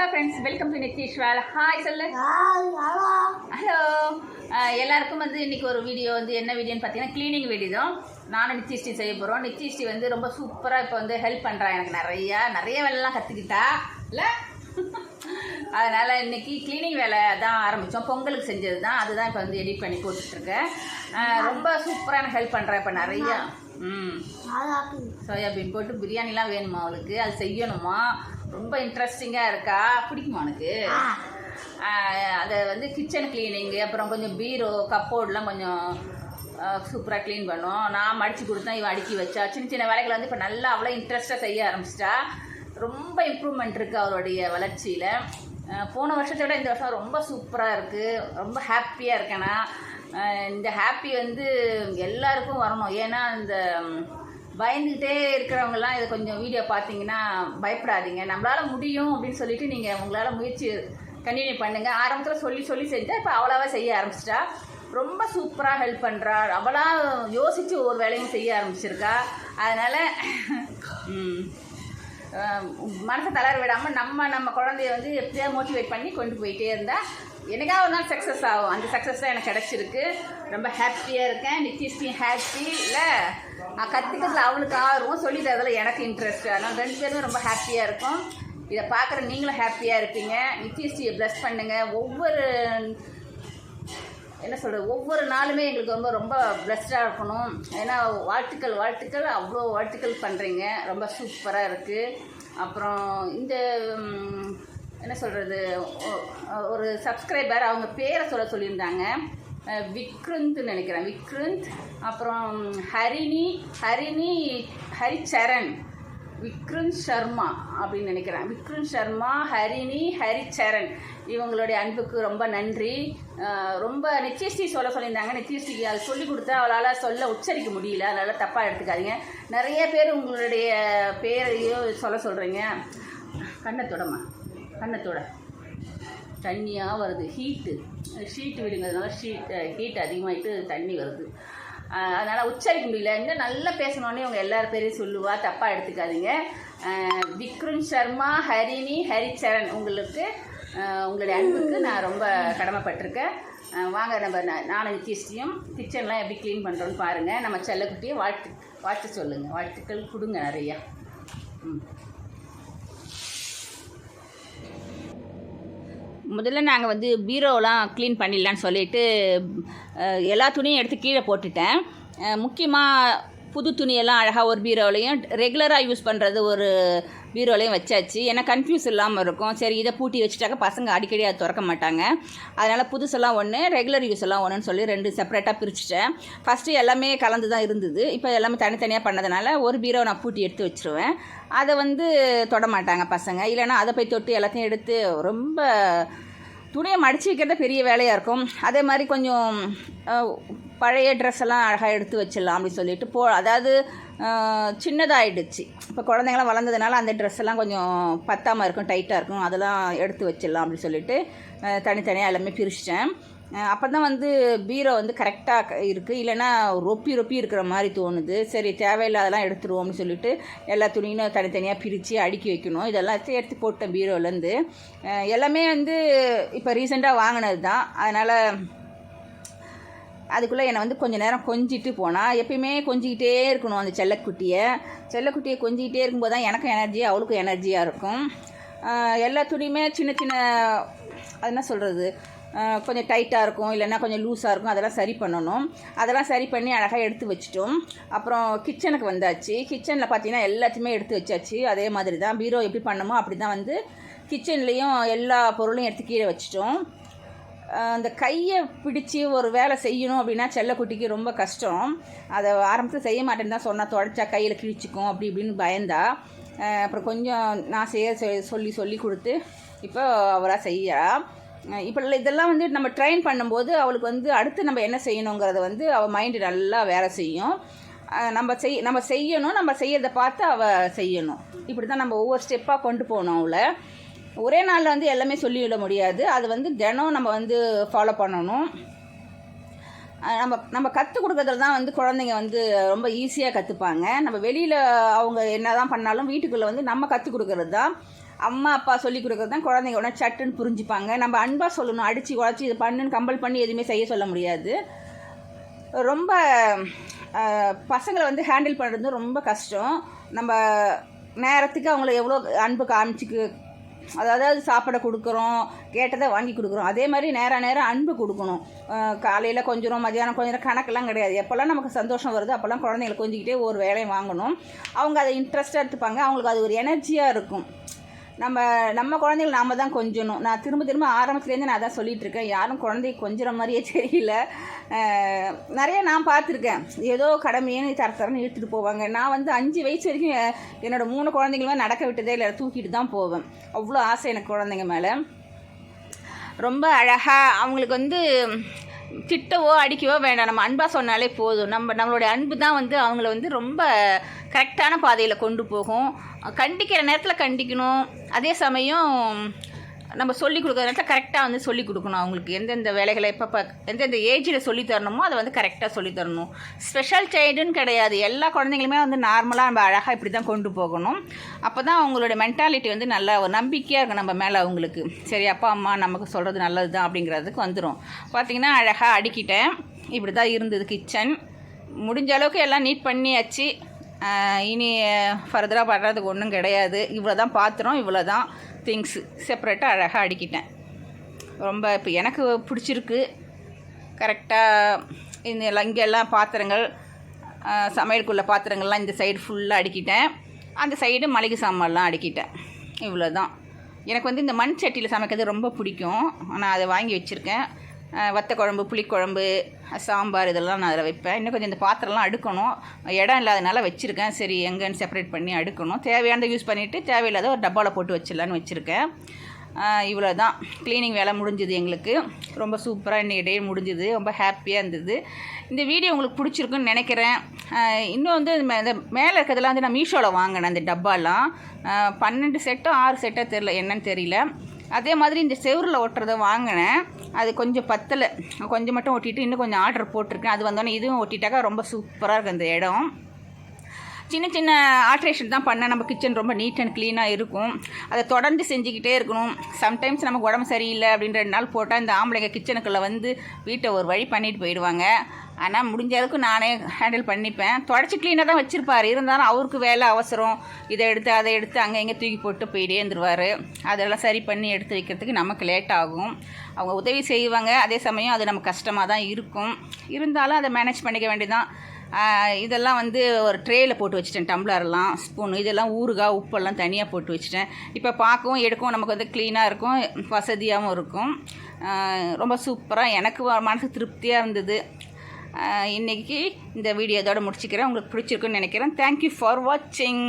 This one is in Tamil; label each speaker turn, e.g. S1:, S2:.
S1: Hello friends welcome to Nitheeswar hi சொல்லு.
S2: ஹலோ
S1: எல்லாருக்கும் வந்து இன்னைக்கு ஒரு வீடியோ வந்து என்ன வீடியோன்னு பார்த்தீங்கன்னா க்ளீனிங் வீடியோ தான். நானும் நித்திஷ்டி செய்ய போகிறோம் நித்திஷ்டி வந்து ரொம்ப சூப்பராக இப்போ வந்து ஹெல்ப் பண்ணுறா எனக்கு நிறையா நிறைய வேலைலாம் கற்றுக்கிட்டா இல்லை? அதனால் இன்னைக்கு க்ளீனிங் வேலை தான் ஆரம்பித்தோம் பொங்கலுக்கு செஞ்சது தான் அதுதான் இப்போ வந்து எடிட் பண்ணி போட்டுட்ருக்கேன். ரொம்ப சூப்பராக எனக்கு ஹெல்ப் பண்ணுறேன் இப்போ நிறையா. ம். சோயாபீன் போட்டு பிரியாணிலாம் வேணுமா அவளுக்கு? அது செய்யணுமா? ரொம்ப இன்ட்ரெஸ்டிங்காக இருக்கா? பிடிக்குமா உனக்கு? அதை வந்து கிச்சன் க்ளீனிங்கு அப்புறம் கொஞ்சம் பீரோ கப்போர்ட்லாம் கொஞ்சம் சூப்பராக க்ளீன் பண்ணும். நான் மடித்து கொடுத்தேன் இவன் அடுக்கி வச்சா. சின்ன சின்ன வேலைகளை வந்து இப்போ நல்லா அவ்வளோ இன்ட்ரெஸ்ட்டாக செய்ய ஆரம்பிச்சிட்டா. ரொம்ப இம்ப்ரூவ்மெண்ட் இருக்குது அவளுடைய வளர்ச்சியில். போன வருஷத்தை விட இந்த வருஷம் ரொம்ப சூப்பராக இருக்குது ரொம்ப ஹாப்பியாக இருக்கேன் நான். இந்த ஹாப்பி வந்து எல்லாருக்கும் வரணும். ஏன்னா இந்த பயந்துக்கிட்டே இருக்கிறவங்கலாம் இதை கொஞ்சம் வீடியோ பார்த்தீங்கன்னா பயப்படாதீங்க. நம்மளால் முடியும் அப்படின்னு சொல்லிட்டு நீங்கள் உங்களால் முயற்சி கண்டினியூ பண்ணுங்கள் ஆரம்பத்தில் சொல்லி சொல்லி செஞ்சால் இப்போ அவ்வளோவா செய்ய ஆரம்பிச்சிட்டா. ரொம்ப சூப்பராக ஹெல்ப் பண்ணுறா அவளாக யோசித்து ஒவ்வொரு வேலையும் செய்ய ஆரம்பிச்சிருக்கா. அதனால் மனசை தளர விடாமல் நம்ம நம்ம குழந்தைய வந்து எப்படியாவது மோட்டிவேட் பண்ணி கொண்டு போயிட்டே இருந்தால் எனக்காக ஒரு நாள் சக்ஸஸ் ஆகும். அந்த சக்ஸஸ் தான் எனக்கு கிடச்சிருக்கு. ரொம்ப ஹாப்பியாக இருக்கேன். நித்திஷ்டியும் ஹாப்பி இல்லை நான் கற்றுக்கிறதுல அவளுக்கு ஆர்வம். சொல்லி தரதில் எனக்கு இன்ட்ரெஸ்ட் அதனால் ரெண்டு பேருமே ரொம்ப ஹாப்பியாக இருக்கும். இதை பார்க்குற நீங்களும் ஹாப்பியாக இருப்பீங்க. நித்திஷ்டியை ப்ளஸ் பண்ணுங்கள் ஒவ்வொரு என்ன சொல்கிறது ஒவ்வொரு நாளுமே எங்களுக்கு ரொம்ப ரொம்ப பிளஸ்டாக இருக்கணும். ஏன்னா வாழ்த்துக்கள் வாழ்த்துக்கள். அவ்வளோ வாழ்த்துக்கள் பண்ணுறீங்க ரொம்ப சூப்பராக இருக்குது அப்புறம் இந்த என்ன சொல்கிறது ஒரு சப்ஸ்கிரைபர் அவங்க பேரை சொல்ல சொல்லியிருந்தாங்க. அஹ், நினைக்கிறேன். விக்ருந்த் அப்புறம் ஹரிணி ஹரிணி ஹரிச்சரண். விக்ரம் சர்மா அப்படின்னு நினைக்கிறேன். விக்ரம் சர்மா ஹரிணி ஹரிச்சரண் இவங்களுடைய அன்புக்கு ரொம்ப நன்றி. ரொம்ப நித்யஸ்ரீ சொல்ல சொல்லியிருந்தாங்க. நித்யஸ்ரீக்கு அது சொல்லி கொடுத்தா அவளால் சொல்ல உச்சரிக்க முடியல. அதனால் தப்பாக எடுத்துக்காதீங்க. நிறைய பேர் உங்களுடைய பேரையும் சொல்ல சொல்கிறீங்க கண்ணத்தோடம்மா கண்ணத்தோட தண்ணியாக வருது. ஹீட்டு ஷீட்டு விடுங்கிறதுனால ஷீட் ஹீட் அதிகமாகிட்டு தண்ணி வருது. அதனால் உச்சரிக்க முடியல. இன்னும் நல்லா பேசணுன்னே இவங்க எல்லார் பேரையும் சொல்லுவா. தப்பாக எடுத்துக்காதீங்க. விக்ரம் சர்மா ஹரிணி ஹரிச்சரண் உங்களுக்கு உங்களுடைய அன்புக்கு நான் ரொம்ப கடமைப்பட்டிருக்கேன். வாங்க நம்ம நானும் நித்திஷ்டியும் கிச்சன்லாம் எப்படி க்ளீன் பண்ணுறோன்னு பாருங்கள் நம்ம செல்லக்குட்டியை வாழ்த்து வாழ்த்து சொல்லுங்கள் வாழ்த்துக்கள் கொடுங்க நிறையா. ம். முதல்ல நாங்கள் வந்து பீரோலாம் க்ளீன் பண்ணிடலான்னு சொல்லிட்டு எல்லா துணியும் எடுத்து கீழே போட்டுட்டேன். முக்கியமாக புது துணியெல்லாம் அழகாக ஒரு பீரோலையும் ரெகுலராக யூஸ் பண்ணுறது ஒரு பீரோலையும் வச்சாச்சு. ஏன்னா கன்ஃபியூஸ் இல்லாமல் இருக்கும். சரி இதை பூட்டி வச்சுட்டாக்க பசங்க அடிக்கடி அதை திறக்க மாட்டாங்க. அதனால் புதுசெல்லாம் ஒன்று ரெகுலர் யூஸ் எல்லாம் ஒன்றுன்னு சொல்லி ரெண்டு செப்பரேட்டாக பிரிச்சுட்டேன். ஃபஸ்ட்டு எல்லாமே கலந்து தான் இருந்தது. இப்போ எல்லாமே தனித்தனியாக பண்ணதுனால ஒரு பீரோ நான் பூட்டி எடுத்து வச்சுருவேன். அதை வந்து தொட மாட்டாங்க பசங்க. இல்லைன்னா அதை போய் தொட்டு எல்லாத்தையும் எடுத்து ரொம்ப துணியை மடித்து வைக்கிறது பெரிய வேலையாக இருக்கும். அதே மாதிரி கொஞ்சம் பழைய ட்ரெஸ் எல்லாம் அழகாக எடுத்து வச்சிடலாம் அப்படின்னு சொல்லிட்டு போ அதாவது சின்னதாகிடுச்சு இப்போ குழந்தைங்களாம் வளர்ந்ததுனால அந்த ட்ரெஸ் எல்லாம் கொஞ்சம் பத்தாமல் இருக்கும் டைட்டாக இருக்கும். அதெல்லாம் எடுத்து வச்சிடலாம் அப்படின்னு சொல்லிட்டு தனித்தனியாக எல்லாமே பிரிச்சிட்டேன். அப்போ தான் வந்து பீரோ வந்து கரெக்டாக இருக்குது இல்லைன்னா ரொப்பி ரொப்பி இருக்கிற மாதிரி தோணுது. சரி தேவையில்லாதெல்லாம் எடுத்துருவோம்னு சொல்லிட்டு எல்லா துணியும் தனித்தனியாக பிரித்து அடுக்கி வைக்கணும். இதெல்லாம் எடுத்து போட்டேன் பீரோலேருந்து. எல்லாமே வந்து இப்போ ரீசெண்டாக வாங்கினது தான் அதனால் அதுக்குள்ளே என்னை வந்து கொஞ்சம் நேரம் கொஞ்சிட்டு போனால் எப்பயுமே கொஞ்சிக்கிட்டே இருக்கணும் அந்த செல்லக்குட்டியை. செல்லக்குட்டியை கொஞ்சிக்கிட்டே இருக்கும்போது தான் எனக்கும் எனர்ஜி அவளுக்கும் எனர்ஜியாக இருக்கும். எல்லா துணியுமே சின்ன சின்ன அது என்ன சொல்கிறது கொஞ்சம் டைட்டாக இருக்கும் இல்லைன்னா கொஞ்சம் லூஸாக இருக்கும் அதெல்லாம் சரி பண்ணணும். அதெல்லாம் சரி பண்ணி அழகாக எடுத்து வச்சிட்டோம். அப்புறம் கிச்சனுக்கு வந்தாச்சு. கிச்சனில் பார்த்தீங்கன்னா எல்லாத்தையுமே எடுத்து வச்சாச்சு. அதே மாதிரி தான். பீரோ எப்படி பண்ணமோ அப்படி தான் வந்து கிச்சன்லேயும் எல்லா பொருளையும் எடுத்து கீழே வச்சிட்டோம். அந்த கையை பிடிச்சி ஒரு வேலை செய்யணும் அப்படின்னா செல்லக்குட்டிக்கு ரொம்ப கஷ்டம். அதை ஆரம்பத்தில் செய்ய மாட்டேன்னு தான் சொன்னால் தொடச்சா கையில் கிழிச்சிக்கும் அப்படி இப்படின்னு பயந்தா. அப்புறம் கொஞ்சம் நான் செய்ய சொல்லி சொல்லி கொடுத்து இப்போ அவராக செய்யறா இப்போ இதெல்லாம் வந்து நம்ம ட்ரெயின் பண்ணும்போது அவளுக்கு வந்து அடுத்து நம்ம என்ன செய்யணுங்கிறத வந்து அவள் மைண்டு நல்லா வேலை செய்யும். நம்ம செய் நம்ம செய்யணும் நம்ம செய்யறதை பார்த்து அவள் செய்யணும். இப்படி தான் நம்ம ஒவ்வொரு ஸ்டெப்பாக கொண்டு போகணும் அவளை. ஒரே நாளில் வந்து எல்லாமே சொல்லிவிட முடியாது. அது வந்து தினம் நம்ம வந்து ஃபாலோ பண்ணணும். நம்ம நம்ம கற்றுக் கொடுக்கறதுல தான் வந்து குழந்தைங்க வந்து ரொம்ப ஈஸியாக கற்றுப்பாங்க நம்ம வெளியில் அவங்க என்ன தான் பண்ணாலும் வீட்டுக்குள்ளே வந்து நம்ம கற்றுக் கொடுக்கறது தான். அம்மா அப்பா சொல்லி கொடுக்குறது தான் குழந்தைங்க உடனே சட்டுன்னு புரிஞ்சுப்பாங்க. நம்ம அன்பாக சொல்லணும் அடித்து உடச்சி இது பண்ணுன்னு கம்பல் பண்ணி எதுவுமே செய்ய சொல்ல முடியாது. ரொம்ப பசங்களை வந்து ஹேண்டில் பண்ணுறது ரொம்ப கஷ்டம். நம்ம நேரத்துக்கு அவங்கள எவ்வளோ அன்பு காமிச்சிக்கு அதாவது சாப்பிட கொடுக்குறோம் கேட்டதை வாங்கி கொடுக்குறோம். அதே மாதிரி நேரம் நேரம் அன்பு கொடுக்கணும். காலையில் கொஞ்சம் மதியானம் கொஞ்சம் கணக்கெல்லாம் கிடையாது. எப்போல்லாம் நமக்கு சந்தோஷம் வருது அப்போல்லாம் குழந்தைங்களை கொஞ்சிக்கிட்டே ஒரு வேலையும் வாங்கணும். அவங்க அதை இன்ட்ரெஸ்ட்டாக எடுத்துப்பாங்க. அவங்களுக்கு அது ஒரு எனர்ஜியாக இருக்கும். நம்ம நம்ம குழந்தைகள் நாம் தான் கொஞ்சணும். நான் திரும்ப திரும்ப ஆரம்பத்துலேருந்து நான் அதான் சொல்லிகிட்ருக்கேன் யாரும் குழந்தைய கொஞ்சிற மாதிரியே தெரியல. நிறைய நான் பார்த்துருக்கேன். ஏதோ கடமையேன்னு தர தரன்னு இழுத்துட்டு போவாங்க. நான் வந்து அஞ்சு வயசு வரைக்கும் என்னோடய மூணு குழந்தைங்களுமே நடக்க விட்டதே இல்லை தூக்கிட்டு தான் போவேன். அவ்வளோ ஆசை எனக்கு குழந்தைங்க மேலே. ரொம்ப அழகாக அவங்களுக்கு வந்து திட்டவோ அடிக்கவோ வேண்டாம் நம்ம அன்பாக சொன்னாலே போதும். நம்ம நம்மளுடைய அன்பு தான் வந்து அவங்கள வந்து ரொம்ப கரெக்டான பாதையில் கொண்டு போகும். கண்டிக்கிற நேரத்தில் கண்டிக்கணும். அதே சமயம் நம்ம சொல்லி கொடுக்குற நேரத்தில் கரெக்டாக வந்து சொல்லி கொடுக்கணும் அவங்களுக்கு. எந்தெந்த வேலைகளை எப்போ ப எந்தெந்த ஏஜில் சொல்லி தரணுமோ அதை வந்து கரெக்டாக சொல்லி தரணும். ஸ்பெஷல் சைல்டுன்னு கிடையாது. எல்லா குழந்தைங்களுமே வந்து நார்மலாக நம்ம அழகாக இப்படி தான் கொண்டு போகணும். அப்போ தான் அவங்களோட மென்டாலிட்டி வந்து நல்லா ஒரு நம்பிக்கையாக இருக்கும் நம்ம மேலே அவங்களுக்கு. சரி அப்பா அம்மா நமக்கு சொல்கிறது நல்லது தான் அப்படிங்கிறதுக்கு வந்துடும் பார்த்திங்கன்னா அழகாக அடுக்கிட்டேன். இப்படி தான் இருந்தது கிச்சன் முடிஞ்ச அளவுக்கு எல்லாம் நீட் பண்ணியாச்சு. இனி ஃபர்தராக பண்ணுறதுக்கு ஒன்றும் கிடையாது. இவ்வளோ தான் பாத்திரம் இவ்வளோ தான் திங்ஸு செப்பரேட்டாக அழகாக அடுக்கிட்டேன். ரொம்ப இப்போ எனக்கு பிடிச்சிருக்கு. கரெக்டாக இந்த எல்லாம் இங்கெல்லாம் பாத்திரங்கள் சமையலுக்குள்ள பாத்திரங்கள்லாம் இந்த சைடு ஃபுல்லாக அடுக்கிட்டேன். அந்த சைடு மளிகை சாமான்லாம் அடுக்கிட்டேன். இவ்வளோ தான் எனக்கு வந்து இந்த மண் சட்டியில் சமைக்கிறது ரொம்ப பிடிக்கும். நான் அதை வாங்கி வச்சுருக்கேன். வத்த குழம்பு புளிக்குழம்பு சாம்பார் இதெல்லாம் நான் அதில் வைப்பேன். இன்னும் கொஞ்சம் இந்த பாத்திரம்லாம் அடுக்கணும். இடம் இல்லாதனால வச்சுருக்கேன். சரி எங்கேன்னு செப்பரேட் பண்ணி அடுக்கணும். தேவையானதை யூஸ் பண்ணிவிட்டு தேவையில்லாத ஒரு டப்பாவில் போட்டு வச்சிடலான்னு வச்சுருக்கேன். இவ்வளோ தான் க்ளீனிங் வேலை முடிஞ்சுது எங்களுக்கு. ரொம்ப சூப்பராக இன்றைக்கி டே முடிஞ்சுது. ரொம்ப ஹாப்பியாக இருந்தது. இந்த வீடியோ உங்களுக்கு பிடிச்சிருக்குன்னு நினைக்கிறேன். இன்னும் வந்து இந்த- இந்த மேலே இருக்கிறதெல்லாம் வந்து நான் மீஷோவில் வாங்கினேன் அந்த டப்பாலாம். பன்னெண்டு செட்டோ ஆறு செட்டோ தெரில என்னன்னு தெரியல. அதே மாதிரி இந்த செவரில் ஒட்டுறதை வாங்கினேன். அது கொஞ்சம் பத்தலை. கொஞ்சம் மட்டும் ஒட்டிட்டு இன்னும் கொஞ்சம் ஆர்டர் போட்டிருக்கேன். அது வந்தோடனே இதுவும் ஒட்டிட்டாக்கா ரொம்ப சூப்பராக இருக்குது அந்த இடம். சின்ன சின்ன ஆல்ட்ரேஷன் தான் பண்ணால் நம்ம கிச்சன் ரொம்ப நீட் அண்ட் க்ளீனாக இருக்கும். அதை தொடர்ந்து செஞ்சுக்கிட்டே இருக்கணும். சம்டைம்ஸ் நமக்கு உடம்பு சரியில்லை அப்படின்ற ரெண்டு நாள் போட்டால் இந்த ஆம்பளைங்க கிச்சனுக்குள்ளே வந்து வீட்டை ஒரு வழி பண்ணிட்டு போயிடுவாங்க. ஆனால் முடிஞ்ச அளவுக்கு நானே ஹேண்டில் பண்ணிப்பேன். தொடச்சி க்ளீனாக தான் வச்சுருப்பார். இருந்தாலும் அவருக்கு வேலை அவசரம். இதை எடுத்து அதை எடுத்து அங்கே இங்கே தூக்கி போட்டு போயிட்டே இருந்துருவார். அதெல்லாம் சரி பண்ணி எடுத்து வைக்கிறதுக்கு நமக்கு லேட் ஆகும். அவங்க உதவி செய்வாங்க. அதே சமயம் அது நமக்கு கஷ்டமாக தான் இருக்கும். இருந்தாலும் அதை மேனேஜ் பண்ணிக்க வேண்டியதான் இதெல்லாம் வந்து ஒரு ட்ரேயில் போட்டு வச்சுட்டேன். டம்ளர்லாம் ஸ்பூன் இதெல்லாம் ஊறுகாய் உப்பெல்லாம் தனியாக போட்டு வச்சுட்டேன். இப்போ பார்க்கவும் எடுக்கவும் நமக்கு வந்து க்ளீனாக இருக்கும். வசதியாகவும் இருக்கும். ரொம்ப சூப்பராக எனக்கு மனசு திருப்தியாக இருந்தது. இன்றைக்கி இந்த வீடியோ இதோட முடிச்சுக்கிறேன். உங்களுக்கு பிடிச்சிருக்குன்னு நினைக்கிறேன். தேங்க்யூ ஃபார் வாட்சிங்